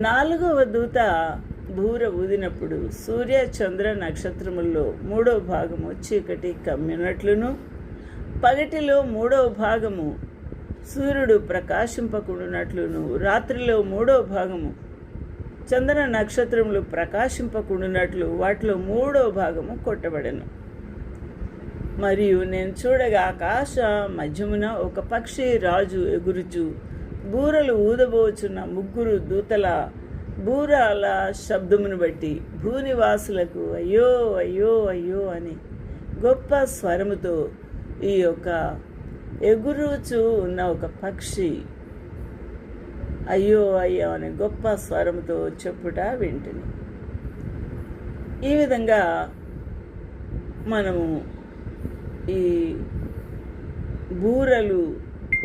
నాలుగవ దూత భూర ఊదినప్పుడు సూర్య చంద్ర నక్షత్రముల్లో మూడవ భాగము చీకటి కమ్మినట్లును. పగటిలో మూడవ భాగము సూర్యుడు ప్రకాశింపకుండునట్లును. రాత్రిలో మూడవ భాగము చంద్ర నక్షత్రములు ప్రకాశింపకుండునట్లు వాటిలో మూడవ భాగము కొట్టబడను. మరియు నేను చూడగా ఆకాశ మధ్యమున ఒక పక్షి రాజు ఎగురుచు బూరలు ఊదబోచున్న ముగ్గురు దూతల బూరాల శబ్దమును బట్టి భూనివాసులకు అయ్యో అయ్యో అయ్యో అని గొప్ప స్వరముతో ఈ యొక్క ఎగురుచు ఉన్న ఒక పక్షి అయ్యో అయ్యో అని గొప్ప స్వరముతో చెప్పుట వింటిని. ఈ విధంగా మనము ఈ బూరలు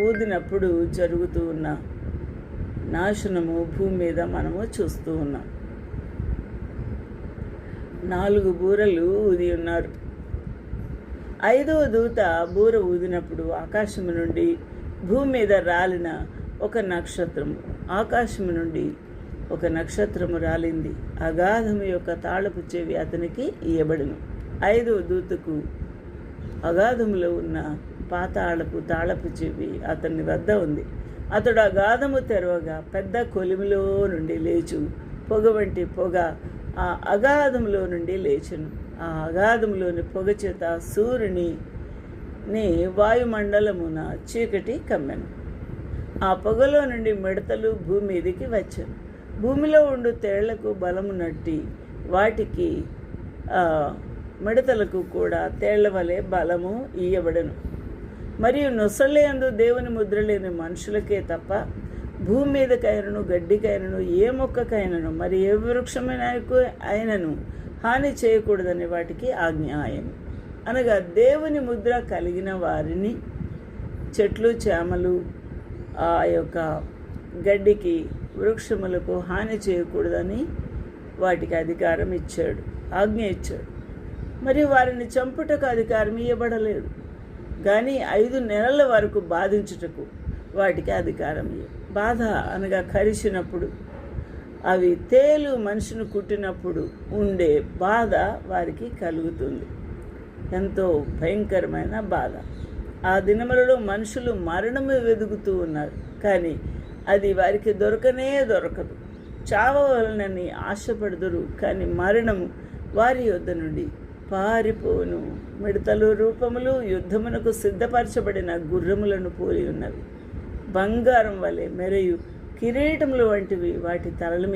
ఊదినప్పుడు జరుగుతూ ఉన్న నాశనము భూమి మీద మనము చూస్తూ ఉన్నాం. నాలుగు బూరలు ఊది ఉన్నారు. ఐదవ దూత బూర ఊదినప్పుడు ఆకాశము నుండి భూమి మీద రాలిన ఒక నక్షత్రము ఆకాశము నుండి ఒక నక్షత్రము రాలింది. అగాధము యొక్క తాళపు చెవి అతనికి ఇయ్యబడును. ఐదవ దూతకు అగాధములో ఉన్న పాతాళపు తాళపు చెవి అతని వద్ద ఉంది. అతడు అగాధము తెరవగా పెద్ద కొలిమిలో నుండి లేచు. పొగ వంటి పొగ ఆ అగాధంలో నుండి లేచును. ఆ అగాధంలోని పొగ చేత సూర్యుని ని వాయుమండలమున చీకటి కమ్మెను. ఆ పొగలో నుండి మిడతలు భూమి మీదకి వచ్చాను. భూమిలో ఉండు తేళ్ళకు బలము నట్టి వాటికి మిడతలకు కూడా తేళ్ళ వలె బలము ఇయ్యబడను. మరియు నొసలేందు దేవుని ముద్ర లేని మనుషులకే తప్ప భూమి మీదకైనను గడ్డికైనను ఏ మొక్కకైనను మరి ఏ వృక్షమైన అయినను హాని చేయకూడదని వాటికి ఆజ్ఞాయం అనగా దేవుని ముద్ర కలిగిన వారిని చెట్లు చేమలు ఆ యొక్క గడ్డికి వృక్షములకు హాని చేయకూడదని వాటికి అధికారం ఇచ్చాడు ఆజ్ఞ ఇచ్చాడు. మరియు వారిని చంపుటకు అధికారం ఇవ్వబడలేదు కానీ ఐదు నెలల వరకు బాధించుటకు వాటికి అధికారం బాధ అనగా కరిచినప్పుడు అవి తేలు మనిషిని కుట్టినప్పుడు ఉండే బాధ వారికి కలుగుతుంది. ఎంతో భయంకరమైన బాధ. ఆ దినములలో మనుషులు మరణము వెదుగుతూ ఉన్నారు. కానీ అది వారికి దొరకనే దొరకదు. చావవలనని ఆశపడదురు. కానీ మరణము వారి యొద్ద నుండి పారిపోను. మిడతలు రూపములు యుద్ధమునకు సిద్ధపరచబడిన గుర్రములను పోలి ఉన్నవి. బంగారం వలె మెరయు కిరీటములు వంటివి వాటి తలల మీద